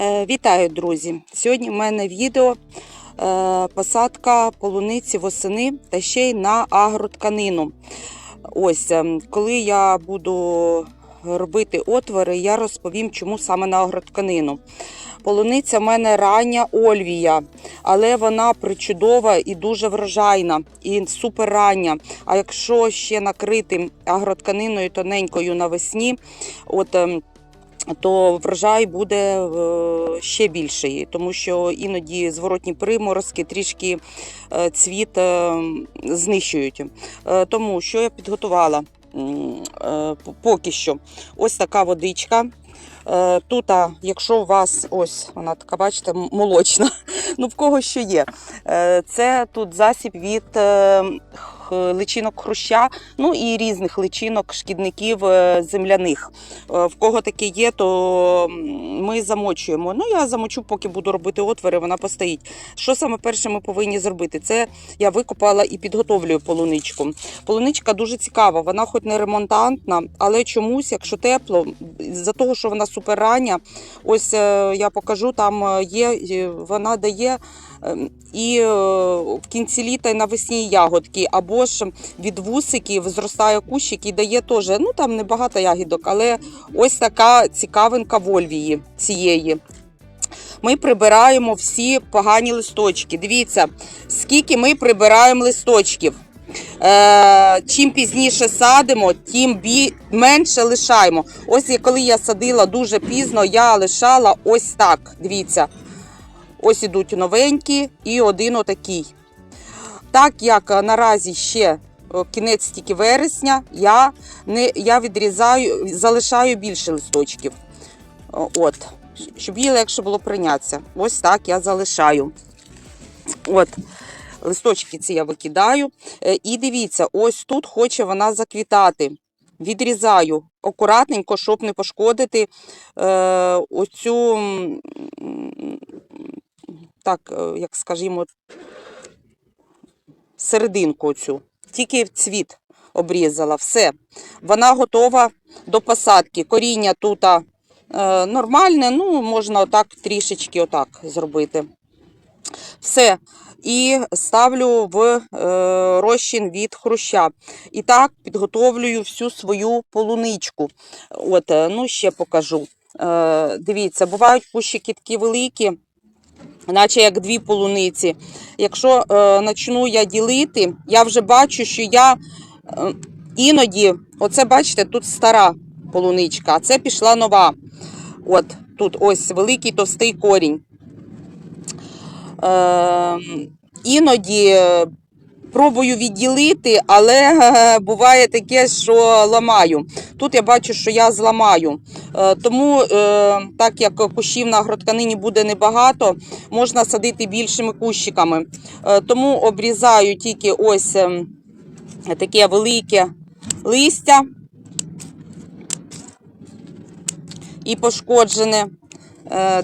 Е, Вітаю, друзі! Сьогодні в мене відео е, посадка полуниці восени та ще й на агротканину. Ось, ем, коли я буду робити отвори, я розповім, чому саме на агротканину. Полуниця в мене рання Ольвія, але вона причудова і дуже врожайна, і супер рання. А якщо ще накрити агротканиною тоненькою навесні, от ем, то врожай буде е, ще більший, тому що іноді зворотні приморозки трішки е, цвіт е, знищують. Тому що я підготувала поки що ось така водичка. Тут, якщо у вас ось вона така, бачите, молочна, ну в кого що є. Це тут засіб від е, личинок хруща, ну і різних личинок, шкідників е, земляних. Е, В кого таке є, то ми замочуємо. Ну, я замочу, поки буду робити отвори, вона постоїть. Що саме перше ми повинні зробити? Це я викопала і підготовлюю полуничку. Полуничка дуже цікава, вона хоч не ремонтантна, але чомусь, якщо тепло, за того, що вона суперрання, ось я покажу, там є, вона дає. Ем, І е, в кінці літа і навесні ягодки, або ж від вусиків зростає кущик і дає теж, ну там небагато ягідок, але ось така цікавинка вольвії цієї. Ми прибираємо всі погані листочки. Дивіться, скільки ми прибираємо листочків. Е, чим пізніше садимо, тим бі... менше лишаємо. Ось коли я садила дуже пізно, я лишала ось так. Дивіться. Ось ідуть новенькі і один отакий. Так як е, наразі ще кінець тільки вересня, я, не, я відрізаю, залишаю більше листочків. От, щоб їй легше було прийнятися. Ось так я залишаю. От, листочки ці я викидаю. Е, І дивіться, ось тут хоче вона заквітати. Відрізаю акуратненько, щоб не пошкодити е, оцю, так, е, як скажімо, серединку цю. Тільки цвіт обрізала. Все. Вона готова до посадки. Коріння тут е, нормальне, ну, можна отак трішечки отак зробити. Все. І ставлю в е, розчин від хруща. І так підготовлюю всю свою полуничку. От, е, ну, ще покажу. Е, дивіться, бувають кущики такі великі, наче як дві полуниці. Якщо е, почну я ділити, я вже бачу, що я е, іноді, оце бачите, тут стара полуничка, а це пішла нова. От тут ось великий товстий корінь. Е, іноді пробую відділити, але е, буває таке, що ламаю. Тут я бачу, що я зламаю. Е, тому, е, так як кущів на агротканині буде небагато, можна садити більшими кущиками. Тому обрізаю тільки ось е, таке велике листя і пошкоджене.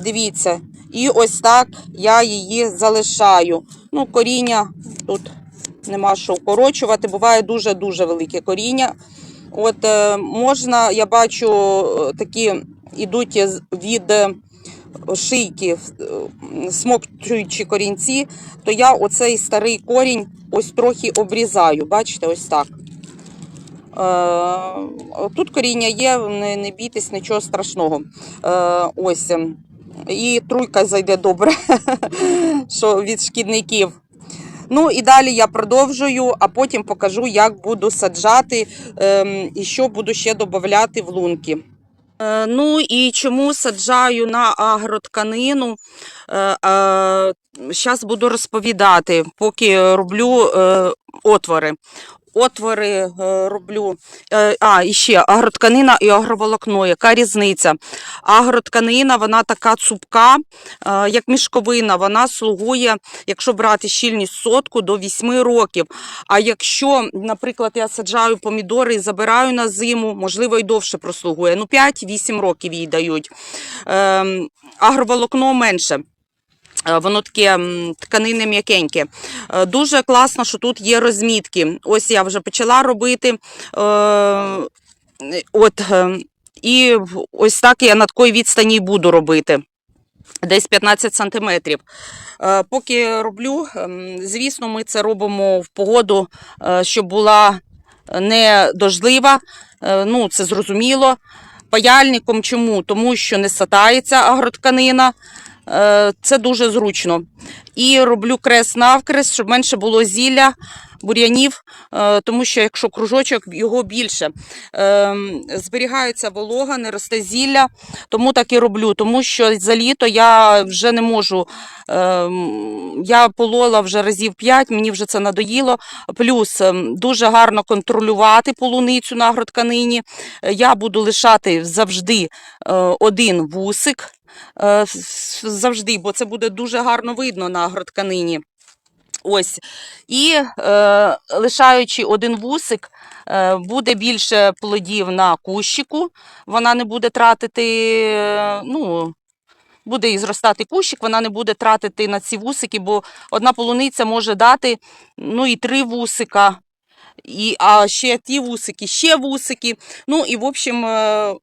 Дивіться, і ось так я її залишаю. Ну, коріння тут нема що вкорочувати, буває дуже-дуже велике коріння. От е, можна, я бачу, е, такі ідуть від е, шийки смокчуючі корінці, то я оцей старий корінь ось трохи обрізаю. Бачите, ось так. Тут коріння є, не, бійтесь, нічого страшного. Ось. І труйка зайде добре, що від шкідників. Ну і далі я продовжую, а потім покажу, як буду саджати ем, і що буду ще додати в лунки. Е, ну і чому саджаю на агротканину? Зараз буду розповідати, поки роблю е, отвори. Отвори е, роблю. Е, а, і ще агротканина і агроволокно. Яка різниця? Агротканина, вона така цупка, е, як мішковина. Вона слугує, якщо брати щільність сотку, до 8 років. А якщо, наприклад, я саджаю помідори і забираю на зиму, можливо, і довше прослугує. Ну, 5-8 років їй дають. Ем, агроволокно менше. Е, Воно таке м, тканинне м'якеньке. Е, Дуже класно, що тут є розмітки. Ось я вже почала робити. Е, От, і ось так я на такій відстані буду робити. десь 15 сантиметрів. Поки роблю, ем, звісно, ми це робимо в погоду, щоб була не дождлива. Ну, це зрозуміло. Паяльником чому? Тому що не сатається агротканина. Е, Це дуже зручно. І роблю крест навкрест, щоб менше було зілля, бур'янів, е, тому що якщо кружочок, його більше. Ем, Зберігається волога, не росте зілля, тому так і роблю. Тому що за літо я вже не можу. ем, Я полола вже разів 5, мені вже це надоїло. Плюс ем, дуже гарно контролювати полуницю на агротканині. Е, Я буду лишати завжди е, один вусик. Завжди, бо це буде дуже гарно видно на агротканині. Ось. І е, лишаючи один вусик, е, буде більше плодів на кущику. Вона не буде тратити, е, ну, буде і зростати кущик, вона не буде тратити на ці вусики, бо одна полуниця може дати ну, і три вусика. І, а ще ті вусики, ще вусики. Ну і в общем, е,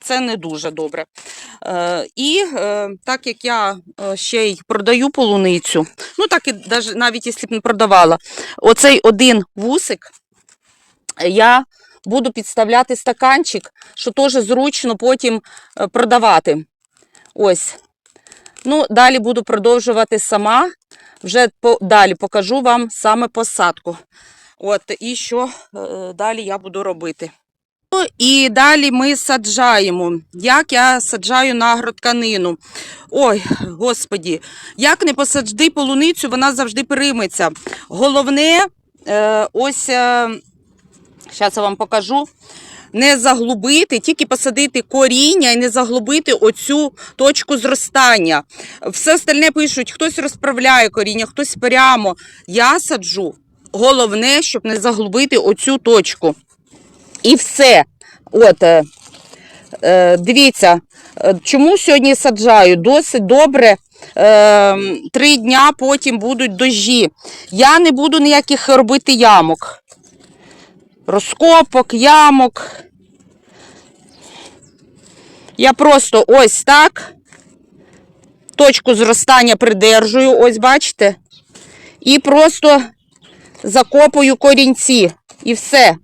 це не дуже добре. Е, І е, так як я ще й продаю полуницю, ну так і навіть якщо б не продавала, оцей один вусик я буду підставляти стаканчик, що теж зручно потім продавати. Ось. Ну, далі буду продовжувати сама. Вже по, далі покажу вам саме посадку. От, і що е, далі я буду робити. Ну, і далі ми саджаємо. Як я саджаю на агротканину. Ой, господі, як не посаджди полуницю, вона завжди прийметься. Головне, е, ось, е, зараз я вам покажу. Не заглубити, тільки посадити коріння і не заглубити оцю точку зростання. Все остальне пишуть, хтось розправляє коріння, хтось прямо. Я саджу. Головне, щоб не заглубити оцю точку. І все. От, е, е, дивіться, е, чому сьогодні саджаю? Досить добре. Е, три дня потім будуть дощі. Я не буду ніяких робити ямок. Розкопок, ямок. Я просто ось так. Точку зростання придержую, ось бачите. І просто закопую корінці. І все.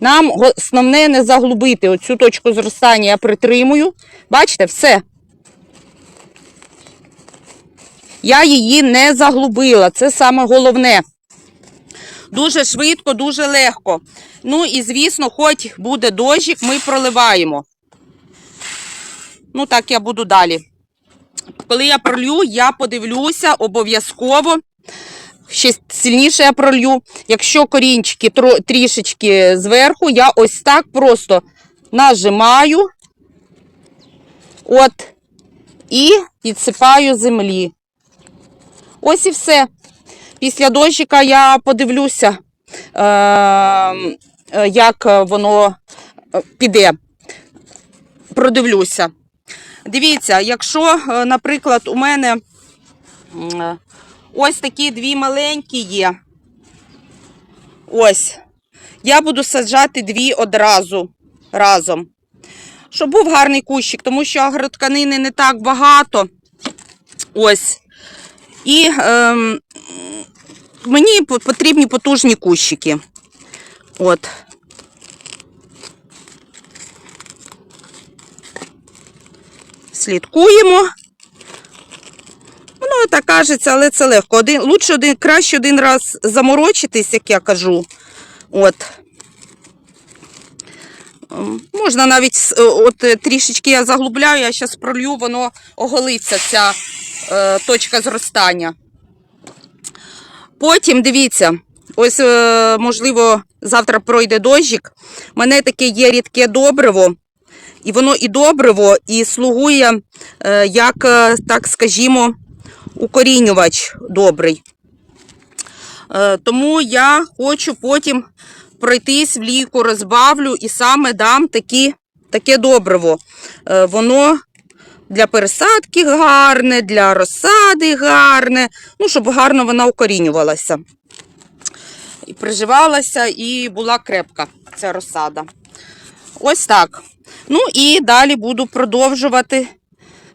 Нам основне не заглубити оцю точку зростання. Я притримую. Бачите, все. Я її не заглубила. Це саме головне. Дуже швидко, дуже легко. Ну і, звісно, хоч буде дощик, ми проливаємо. Ну, так я буду далі. Коли я пролью, я подивлюся обов'язково. Ще сильніше я пролью. Якщо корінчики трішечки зверху, я ось так просто нажимаю. От, і підсипаю землі. Ось і все. Після дощика я подивлюся, е, е, як воно е, піде. Продивлюся. Дивіться, якщо, е, наприклад, у мене ось такі дві маленькі є. Ось. Я буду саджати дві одразу разом. Щоб був гарний кущик, тому що агротканини не так багато. Ось. І ем, мені потрібні потужні кущики. От. Слідкуємо. Так кажеться, але це легко. Один, лучше один, краще один раз заморочитись, як я кажу. От. Ем, Можна навіть е, от е, трішечки я заглубляю, я зараз пролью, воно оголиться ця е, точка зростання. Потім дивіться, ось, е, можливо, завтра пройде дощик. У мене таке є рідке добриво. І воно і добриво, і слугує, е, як, е, так скажімо, укорінювач добрий. Е, Тому я хочу потім пройтись в лійку, розбавлю і саме дам такі, таке добриво. Е, Воно для пересадки гарне, для розсади гарне, ну, щоб гарно вона укорінювалася. І приживалася, і була крепка ця розсада. Ось так. Ну і далі буду продовжувати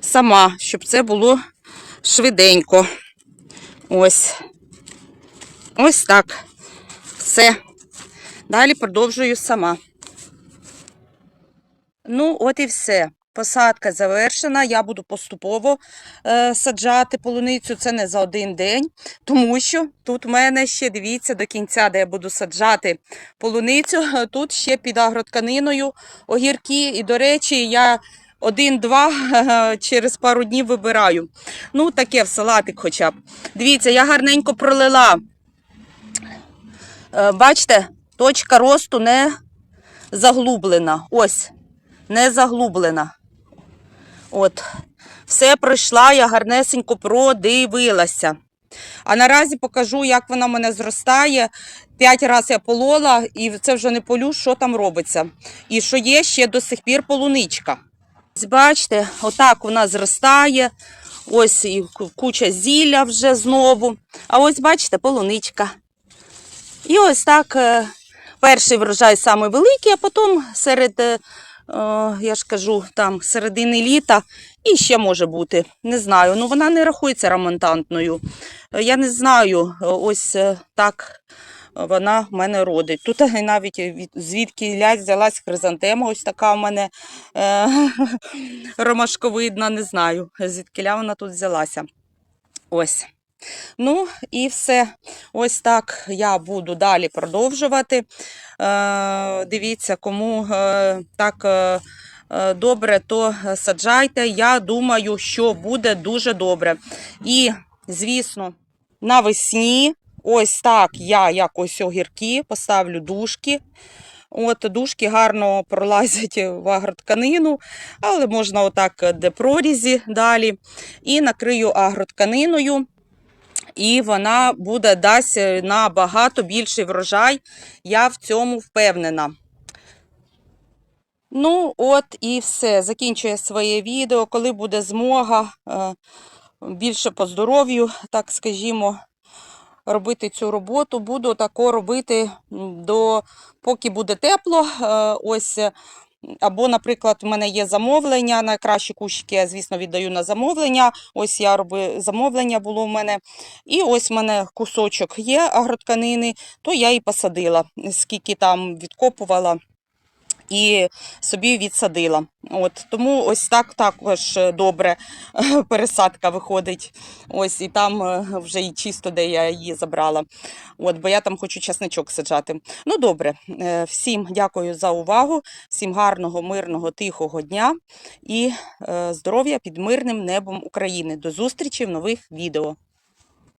сама, щоб це було швиденько. Ось. Ось так. Все. Далі продовжую сама. Ну, от і все. Посадка завершена. Я буду поступово е, саджати полуницю. Це не за один день, тому що тут в мене ще дивіться до кінця, де я буду саджати полуницю. Тут ще під агротканиною огірки. І, до речі, я один-два через пару днів вибираю. Ну, таке в салатик хоча б. Дивіться, я гарненько пролила. Е, Бачите, точка росту не заглублена. Ось, не заглублена. От, все пройшла, я гарнесенько продивилася. А наразі покажу, як вона в мене зростає. П'ять разів я полола, і це вже не полю, що там робиться. І що є ще до сих пір полуничка. Бачите, отак вона зростає. Ось і куча зілля вже знову. А ось бачите, полуничка. І ось так е, перший врожай самий великий, а потім серед, е, е, я ж кажу, там середини літа і ще може бути. Не знаю. Ну вона не рахується ремонтантною. Я не знаю, ось так вона в мене родить. Тут навіть від- звідки лясь взялась хризантема, ось така в мене е, ромашковидна, не знаю, звідки вона тут взялася. Ось. Ну і все. Ось так я буду далі продовжувати. Е, дивіться, кому е, так е, е, добре, то саджайте. Я думаю, що буде дуже добре. І, звісно, навесні, ось так я якось огірки поставлю дужки. От дужки гарно пролазять в агротканину, але можна отак, де прорізі далі. І накрию агротканиною і вона буде дасть набагато більший врожай. Я в цьому впевнена. Ну, от і все. Закінчує своє відео. Коли буде змога е, більше по здоров'ю, так скажімо, робити цю роботу, буду тако робити до поки буде тепло. Е, Ось е, або, наприклад, в мене є замовлення. Найкращі кущики я, звісно, віддаю на замовлення. Ось я роблю замовлення було в мене. І ось в мене кусочок є агротканини, то я і посадила, скільки там відкопувала. І собі відсадила. От тому ось так також добре пересадка виходить. Ось і там е, вже і чисто, де я її забрала. От, бо я там хочу часничок саджати. Ну добре, е, всім дякую за увагу, всім гарного, мирного, тихого дня і е, здоров'я під мирним небом України. До зустрічі в нових відео.